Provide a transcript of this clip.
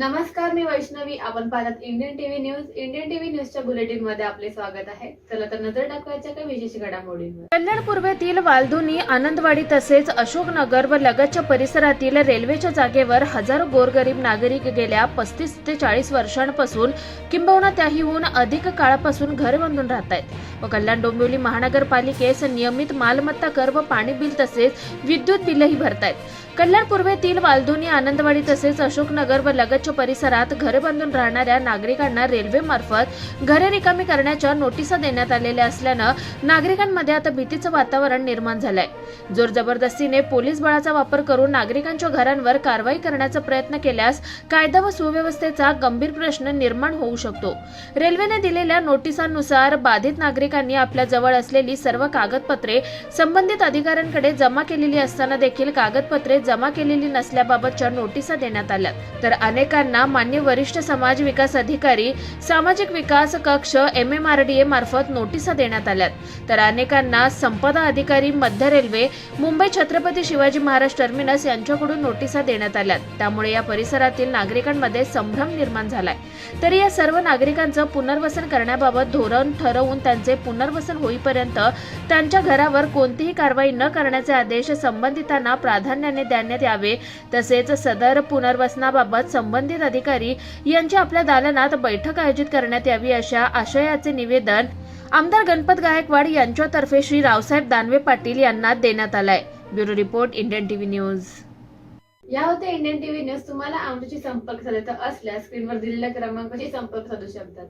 नमस्कार मी वैष्णवी. आपण पाहतात Indian TV news Indian TV न्यूजच्या बुलेटिनमध्ये आपले स्वागत आहे. चला तर नजर टाकवायच्या काही विशेष घडामोडींवर. कल्याण पूर्वेतील वालधुनी आनंदवाडी तसेच अशोकनगर व लगतच्या परिसरातील रेल्वेच्या जागेवर हजारो गोरगरीब नागरिक गेल्या पस्तीस ते चाळीस वर्षांपासून किंबहुना त्याहीहून अधिक काळापासून घर बांधून राहत आहेत. व कल्याण डोंबिवली महानगरपालिकेस नियमित मालमत्ता कर व पाणी बिल तसेच विद्युत बिलही भरतायत. कल्याण पूर्वेतील वालधुनी आनंदवाडी तसेच अशोकनगर व लगतच्या परिसरात घर बांधून राहणाऱ्या नागरिकांना रेल्वेमार्फत घरे रिकामी करण्याच्या नोटिसा देण्यात आलेल्या असल्यानं नागरिकांमध्ये आता भीतीचं वातावरण निर्माण झालंय. जोर जबरदस्तीने पोलीस बळाचा वापर करून नागरिकांच्या घरांवर कारवाई करण्याचा प्रयत्न केल्यास कायदा व सुव्यवस्थेचा गंभीर प्रश्न निर्माण होऊ शकतो. रेल्वेने दिलेल्या नोटिसांनुसार बाधित नागरिकांनी आपल्या जवळ असलेली सर्व कागदपत्रे संबंधित अधिकाऱ्यांकडे जमा केलेली असताना देखील कागदपत्रे जमा केलेली नसल्याबाबतच्या नोटिसा देण्यात आल्या तर अनेकांना मान्य वरिष्ठ समाज विकास अधिकारी सामाजिक विकास कक्ष M M R D A मार्फत नोटिसा देण्यात आल्यात. तर अनेकांना संपदा अधिकारी मध्य रेल्वे मुंबई छत्रपती शिवाजी महाराज टर्मिनस यांच्याकडून नोटिसा देण्यात आल्यात. त्यामुळे या परिसरातील नागरिकांमध्ये संभ्रम निर्माण झालाय. तरी या सर्व नागरिकांचं पुनर्वसन करण्याबाबत धोरण ठरवून त्यांचे पुनर्वसन होईपर्यंत त्यांच्या घरावर कोणतीही कारवाई न करण्याचे आदेश संबंधितांना प्राधान्याने देण्यात यावे. तसेच सदर पुनर्वसनाबाबत संबंधित अधिकारी यांची आपल्या दालनात बैठक आयोजित करण्यात यावी अशा आशयाचे निवेदन आमदार गणपत गायकवाड यांच्यातर्फे श्री रावसाहेब दानवे पाटील यांना देण्यात आलाय. Bureau report Indian TV news. या होत्या इंडियन टीव्ही न्यूज. तुम्हाला आमच्याशी संपर्क साधायचा असल्यास स्क्रीनवर दिलेल्या क्रमांकाशी संपर्क साधू शकतात